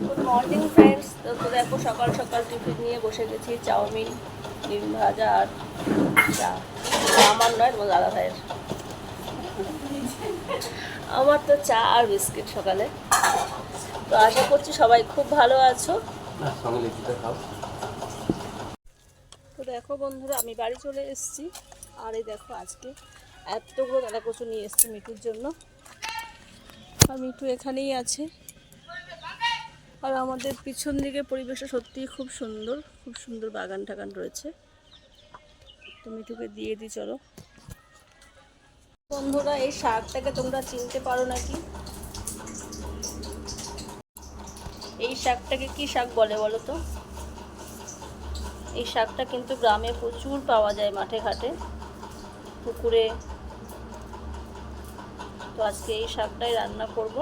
Good morning friends তো দেখো সকাল সকাল টিফিন নিয়ে বসে গেছি চাউমিন ডিম ভাজা আর চা। আমার নয় তোমার দাদা ভাইয়ের। আমার তো চা আর বিস্কিট সকালে। তো আশা করছি সবাই খুব ভালো আছো। তো দেখো বন্ধুরা আমি বাড়ি চলে এসেছি। আর এই দেখো আজকে এতগুলো দাদা কচু নিয়ে এসেছি মিঠুর জন্য। আর মিঠু এখানেই আছে। আর আমাদের পিছন দিকে পরিবেশটা সত্যিই খুব সুন্দর খুব সুন্দর বাগান টাগান রয়েছে। তো মিঠুকে দিয়ে দিই, চলো। বন্ধুরা, এই শাকটাকে তোমরা চিনতে পারো নাকি? এই শাকটাকে কি শাক বলে বলো তো? এই শাকটা কিন্তু গ্রামে প্রচুর পাওয়া যায় মাঠে ঘাটে, পুকুরে। তো আজকে এই শাকটাই রান্না করব।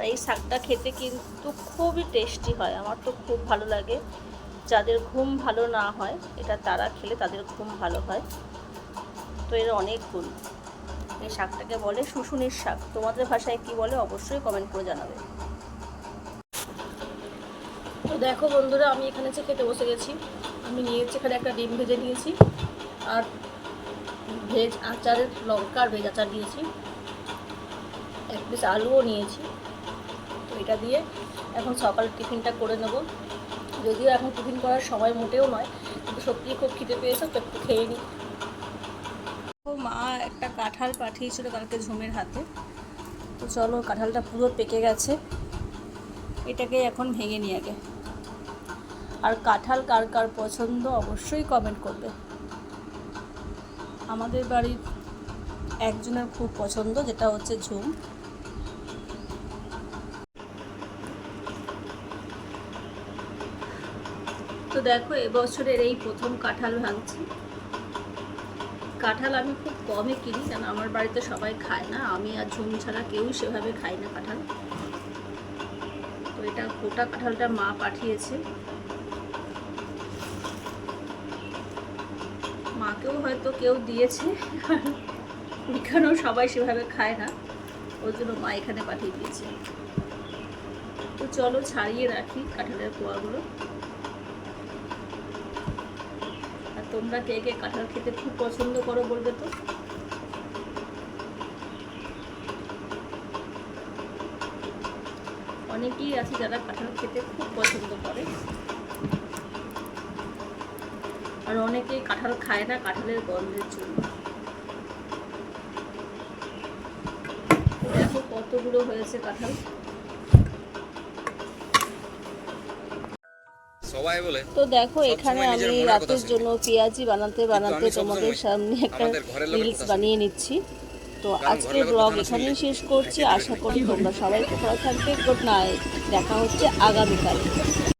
আর এই শাকটা খেতে কিন্তু খুবই টেস্টি হয়। আমার তো খুব ভালো লাগে। যাদের ঘুম ভালো না হয়, এটা তারা খেলে তাদের ঘুম ভালো হয়। তো এর অনেক গুণ। এই শাকটাকে বলে শুশুনির শাক। তোমাদের ভাষায় কি বলে অবশ্যই কমেন্ট করে জানাবে। তো দেখো বন্ধুরা, আমি এখানে যে খেতে বসে গেছি। আমি নিয়েছি এখানে একটা ডিম ভেজে নিয়েছি। আর ভেজ আচারের লঙ্কা আর ভেজ আচার দিয়েছি। এক পিস আলুও নিয়েছি। এটা দিয়ে এখন সকালে টিফিনটা করে নেব। যদিও এখন টিফিন করার সময় মোটেও নয়, কিন্তু সত্যিই খুব খিদে পেয়েছে, তো একটু খেয়ে নিই। মা একটা কাঁঠাল পাঠিয়েছিল কালকে ঝুমের হাতে। তো চলো, কাঁঠালটা পুরো পেকে গেছে। এটাকে এখন ভেঙে নিয়ে আগে। আর কাঁঠাল কার কার পছন্দ অবশ্যই কমেন্ট করবে। আমাদের বাড়ির একজনের খুব পছন্দ, যেটা হচ্ছে ঝুম। তো দেখো, এবছরের এই প্রথম কাঁঠাল ভাঙছি। কাঁঠাল আমি খুব কমই কিনি কেন আমার বাড়িতে সবাই খায় না। আমি আর ঝুম ছাড়া কেউ সেভাবে খাই না কাঁঠাল। তো এটা গোটা কাঁঠালটা মা পাঠিয়েছে। মাকেও হয়তো কেউ দিয়েছে। এখানেও সবাই সেভাবে খায় না। ওই জন্য মা এখানে পাঠিয়ে দিয়েছে। তো চলো ছাড়িয়ে রাখি কাঁঠালের কোয়াগুলো আর তোমরা কে কে কাঁঠাল খেতে খুব পছন্দ করো বলবে তো? অনেকেই আছে যারা কাঁঠাল খেতে খুব পছন্দ করে। আর অনেকেই কাঁঠাল খায় না কাঁঠালের গন্ধের জন্য। দেখো কতগুলো হয়েছে কাঁঠাল সবাই বলে তো দেখো এখানে আমি রাতের জন্য পেঁয়াজি বানাতে বানাতে তোমাদের সামনে একটা রিলস বানিয়ে নিচ্ছি। তো আজকের ব্লগ এখানেই শেষ করছি। আশা করি তোমরা সবাই ভালো থাকবে। গুড নাইট দেখা হচ্ছে আগামীকাল।